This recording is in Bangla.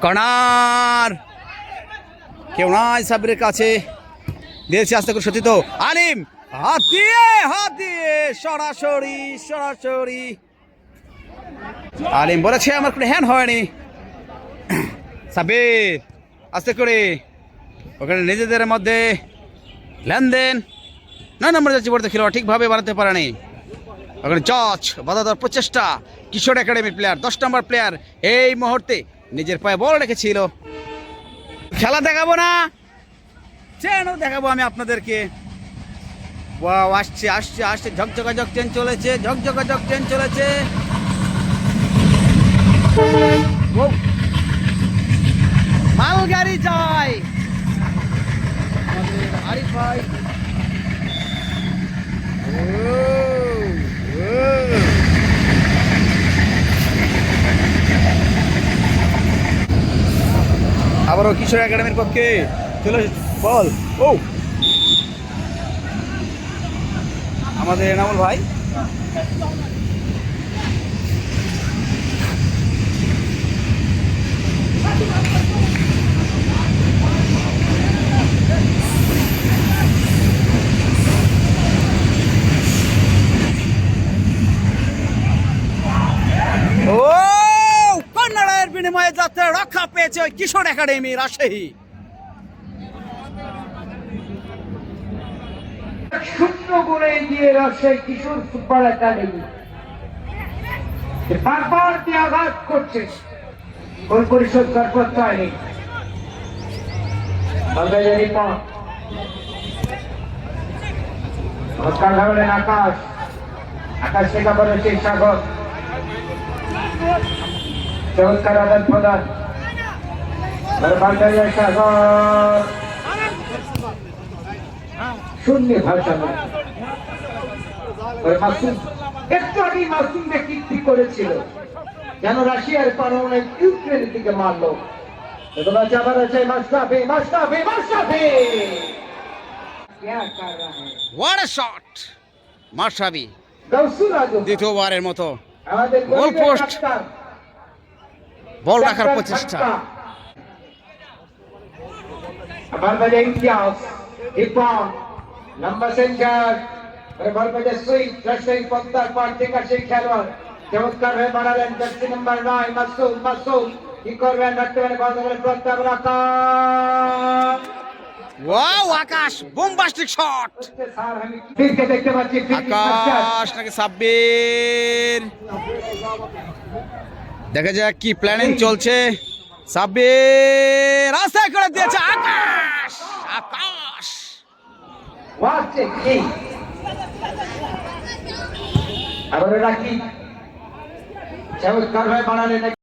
কর্নার। কেউ নাই সাবিরের কাছে। দিয়েছে আস্তে করে সত্যি তো আলিম, হাত দিয়ে হাত দিয়ে, সরাসরি সরাসরি। আলিম বলেছে, আমার কোনো হ্যান্ড হয়নি। সাবির আস্তে করে। ওখানে নিজেদের মধ্যে লেনদেন। নয় নম্বর যাচ্ছে বলতে খেলোয়াড় ঠিকভাবে বানাতে পারেনি। ওখানে চচ বাধা দেওয়ার প্রচেষ্টা। কিশোর একাডেমির প্লেয়ার দশ নম্বর প্লেয়ার এই মুহূর্তে নিজের পায়ে বল রেখেছিল। খেলা দেখাবো না? চেন দেখাবো আমি আপনাদেরকে। ওয়াও আসছে আসছে আসছে। ঝকঝকা, ঝক, ট্রেন চলেছে, ঝকঝকা, ঝক, ট্রেন চলেছে। মালগাড়ি যায়। আরিফ ভাই ও, ও। আবারও কিশোর একাডেমির পক্ষে চলে বল। ও। আমাদের এনামুল ভাই ও কন্নড়ের বিনিময়ে যাত্রা রক্ষা পেয়েছে ওই কিশোর একাডেমি রাজশাহী। শূন্য করে এগিয়ে রাজশাহী কিশোর ফুটবল একাডেমি। বারবার আঘাত করছে? গোল পরিশোধ করার করতে হয়নি বাংলাদেশের পথ। নমস্কার আকাশ। আকাশ বলেছে সাগর চমৎকার আদান প্রদান শূন্য একটু মাসুমকে কীর্তি করেছিল। যেন রাশিয়ার পারমাণবিক ইউক্রেনের দিকে মারলো? দ্বিতীয়বারের মতো। গোল পোস্ট বল রাখার প্রচেষ্টা। বাজে লম্বা পদ্মার পার থেকে সেই খেলোয়াড়। চমৎকার হয়ে বাড়ালেন জার্সি নাম্বার নয় মাসুম মাসুম। কি করবেন রাখতে পারে বল প্রস্তাব রাখা ওয়াও আকাশ বোমবাস্টিক শট হচ্ছে স্যার আমি ফিরকে দেখতে পাচ্ছি আকাশ নাকি সাব্বির? দেখা যাক কি প্ল্যানিং চলছে। সাব্বির রাস্তায় করে দিয়েছে আকাশ আকাশ। চমৎকার ভাই বাড়ালেন